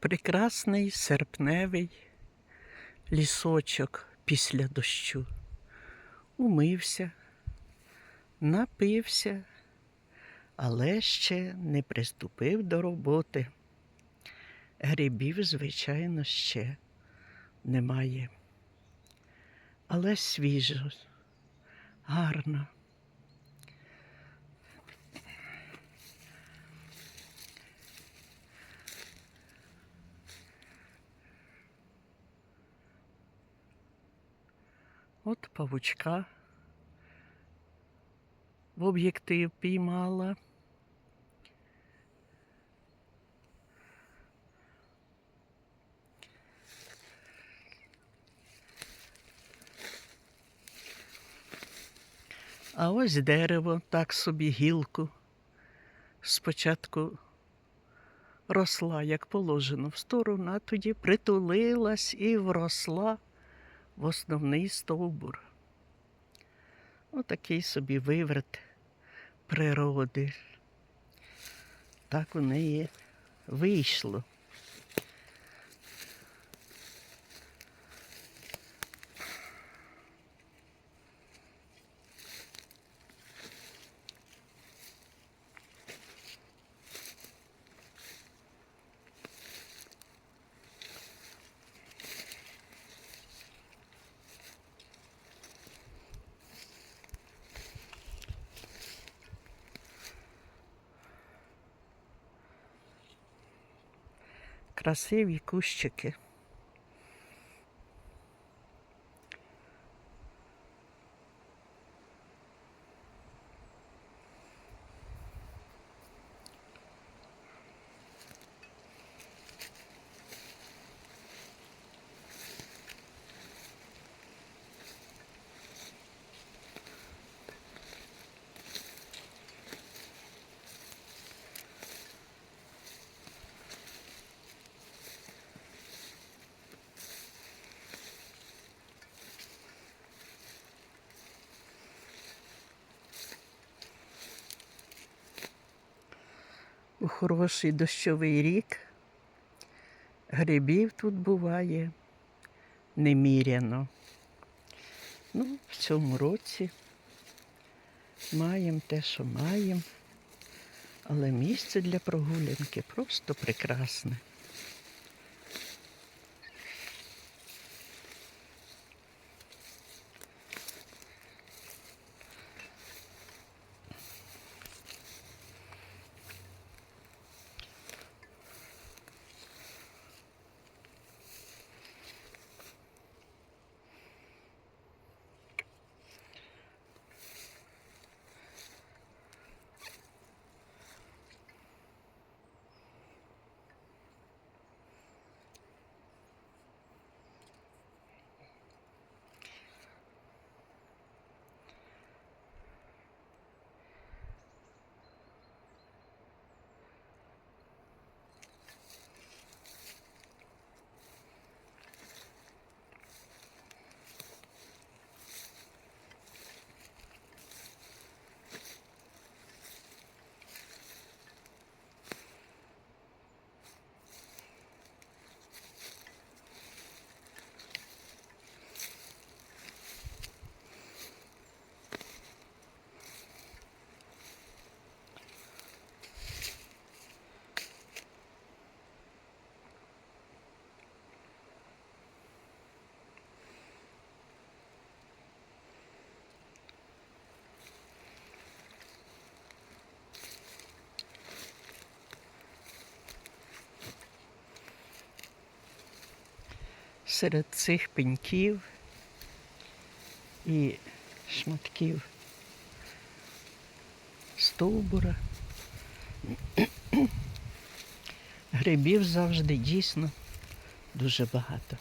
Прекрасний серпневий лісочок після дощу. Умився, напився, але ще не приступив до роботи. Грибів, звичайно, ще немає. Але свіжо, гарно. От павучка в об'єктив піймала. А ось дерево, так собі гілку. Спочатку росла, як положено, в сторону, а тоді притулилась і вросла в основний стовбур. Отакий собі виверт природи. Так у неї вийшло. Красиві кущики. Хороший дощовий рік грибів тут буває неміряно. Ну, в цьому році маємо те, що маємо, але місце для прогулянки просто прекрасне. Серед цих пеньків і шматків стовбура. Грибів завжди дійсно дуже багато.